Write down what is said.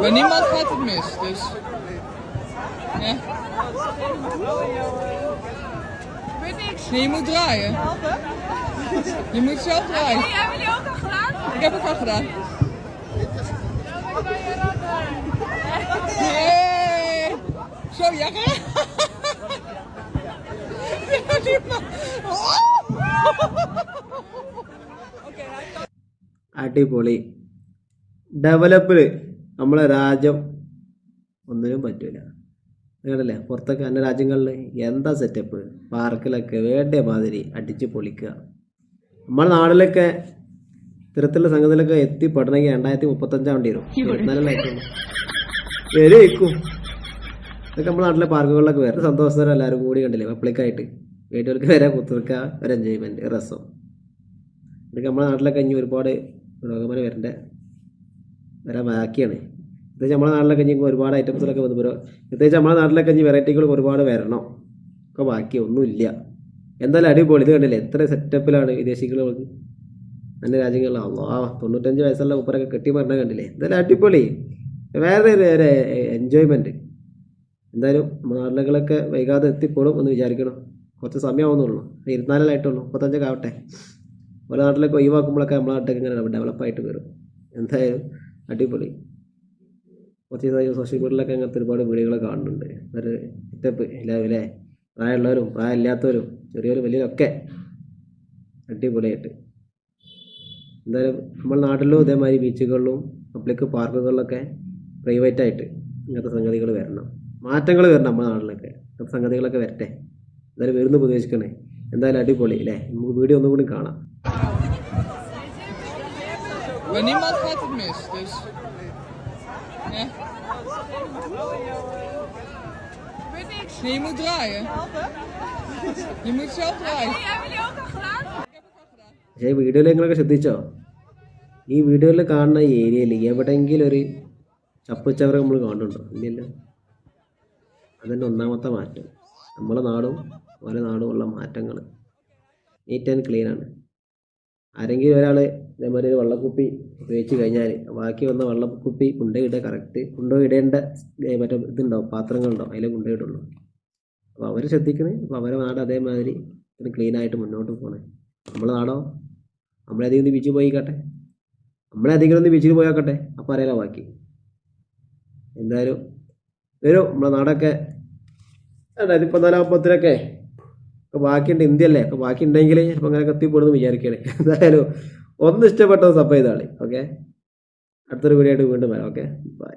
Bij niemand gaat het mis, dus. Ja. Nee, je moet draaien. Je moet zelf draaien. Hebben jullie ook al gedaan? Ik heb het al gedaan. Hey! Zo, ja. Ja, die man. Oh! അടിപൊളി ഡെവലപ്പില് നമ്മളെ രാജ്യം ഒന്നിനും പറ്റൂല. നിങ്ങളല്ലേ പുറത്തൊക്കെ അന്യ രാജ്യങ്ങളിൽ എന്താ സെറ്റപ്പ് പാർക്കിലൊക്കെ വേണ്ട മാതിരി അടിച്ച് പൊളിക്കുക. നമ്മളെ നാട്ടിലൊക്കെ ഇത്തരത്തിലുള്ള സംഗതിയിലൊക്കെ എത്തിപ്പെടണമെങ്കിൽ രണ്ടായിരത്തി മുപ്പത്തഞ്ചാം വേണ്ടി വരും വരും വരുമായിരിക്കും ഇതൊക്കെ നമ്മുടെ നാട്ടിലെ പാർക്കുകളിലൊക്കെ വരും. സന്തോഷത്തരം എല്ലാവരും കൂടി കണ്ടില്ലേ? പബ്ലിക്കായിട്ട്. വീട്ടുകൾക്ക് വരെ കുത്തിർക്കുക ഒരു എൻജോയ്മെന്റ് രസം. ഇതൊക്കെ നമ്മുടെ നാട്ടിലൊക്കെ ഇനി ഒരുപാട് പുരോഗമനം വരേണ്ട വരാൻ ബാക്കിയാണ്. പ്രത്യേകിച്ച് നമ്മുടെ നാട്ടിലൊക്കെ ഇനി ഒരുപാട് ഐറ്റംസിലൊക്കെ വന്നു. വരും പ്രത്യേകിച്ച് നമ്മുടെ നാട്ടിലൊക്കെ ഇനി വെറൈറ്റികൾ ഒരുപാട് വരണം. ഒക്കെ ബാക്കി ഒന്നുമില്ല. എന്തായാലും അടിപൊളി. ഇത് കണ്ടില്ലേ? എത്ര സെറ്റപ്പിലാണ് വിദേശികൾ അന്യ രാജ്യങ്ങളിലാണോ ആ തൊണ്ണൂറ്റഞ്ച് വയസ്സുള്ള ഉപ്പറൊക്കെ കെട്ടി പറഞ്ഞാൽ കണ്ടില്ലേ? എന്തായാലും അടിപൊളി. വേറെ ഒരു എൻജോയ്മെന്റ് എന്തായാലും നാട്ടിലൊക്കെ വൈകാതെ എത്തിപ്പോഴും എന്ന് വിചാരിക്കണം. കുറച്ച് സമയമാവുന്നുള്ളൂ. ഇരുപത്തിനാലായിട്ടുള്ളൂ മുപ്പത്തഞ്ചൊക്കെ ആവട്ടെ. ഓരോ നാട്ടിലൊക്കെ ഒഴിവാക്കുമ്പോഴൊക്കെ നമ്മളെ നാട്ടിലൊക്കെ ഇങ്ങനെ ഡെവലപ്പായിട്ട് വരും. എന്തായാലും അടിപൊളി. കുറച്ച് സോഷ്യൽ മീഡിയയിലൊക്കെ അങ്ങനത്തെ ഒരുപാട് വീഡിയോകളൊക്കെ കാണുന്നുണ്ട്. ഒരു സെറ്റപ്പ് എല്ലാവരും പ്രായമുള്ളവരും പ്രായമില്ലാത്തവരും ചെറിയവരും വലിയവരൊക്കെ അടിപൊളിയായിട്ട്. എന്തായാലും നമ്മുടെ നാട്ടിലും ഇതേമാതിരി ബീച്ചുകളിലും പബ്ലിക് പാർക്കുകളിലൊക്കെ പ്രൈവറ്റായിട്ട് ഇങ്ങനത്തെ സംഗതികൾ വരണം. മാറ്റങ്ങൾ വരണം നമ്മുടെ നാട്ടിലൊക്കെ. ഇങ്ങനത്തെ സംഗതികളൊക്കെ വരട്ടെ. എന്തായാലും വരുന്നു പ്രതീക്ഷിക്കണേ എന്തായാലും അടിപൊളി അല്ലേ? നമുക്ക് വീഡിയോ ഒന്നും കൂടി കാണാം. Nee, je moet draaien. Je moet zelf draaien. Hebben jullie ook al gedaan? Ik heb het al gedaan. പക്ഷേ ഈ വീഡിയോയിൽ നിങ്ങളൊക്കെ ശ്രദ്ധിച്ചോ ഈ വീഡിയോയിൽ കാണുന്ന ഏരിയയിൽ എവിടെയെങ്കിലും ഒരു ചപ്പുചവറ് നമ്മൾ കാണുന്നുണ്ടോ ഇല്ലല്ലോ അതന്നെ ഒന്നാമത്തെ മാറ്റം നമ്മളെ നാടും ഓരോ നാടും ഉള്ള മാറ്റങ്ങൾ നീറ്റ് ആൻഡ് ക്ലീൻ ആണ് ആരെങ്കിലും ഒരാൾ ഇതേമാതിരി ഒരു വെള്ളക്കുപ്പി ഉപയോഗിച്ച് കഴിഞ്ഞാൽ ബാക്കി വന്ന വെള്ളക്കുപ്പി കൊണ്ടുപോയിടുക കറക്റ്റ് കൊണ്ടുപോയിടേണ്ട മറ്റേ ഇതുണ്ടാവും പാത്രങ്ങളുണ്ടാവും അതിൽ കൊണ്ടുപോയിടുള്ളൂ അപ്പോൾ അവർ ശ്രദ്ധിക്കണേ അപ്പോൾ അവരെ നാട് അതേമാതിരി ക്ലീൻ ആയിട്ട് മുന്നോട്ട് പോകണേ നമ്മളെ നാടോ? നമ്മളേതെങ്കിലും ഒന്ന് ബീച്ചിൽ പോയിക്കട്ടെ. നമ്മളേതെങ്കിലും ഒന്ന് ബീച്ചിൽ പോയാക്കട്ടെ. അപ്പോൾ അറിയാലോ ബാക്കി. എന്തായാലും വരും നമ്മളെ നാടൊക്കെ. രണ്ടായിരത്തി പതിനാലാകുമ്പത്തിനൊക്കെ ബാക്കിയുണ്ട് ഇന്ത്യ അല്ലേ ഒക്കെ ബാക്കി ഉണ്ടെങ്കിൽ ചിലപ്പോൾ അങ്ങനെ എത്തിപ്പെടുന്നു വിചാരിക്കണേ. എന്തായാലും ഒന്ന് ഇഷ്ടപ്പെട്ടത് സബ് ചെയ്താളി. ഓക്കെ? അടുത്തൊരു വീഡിയോ ആയിട്ട് വീണ്ടും വരാം. ഓക്കെ? ബൈ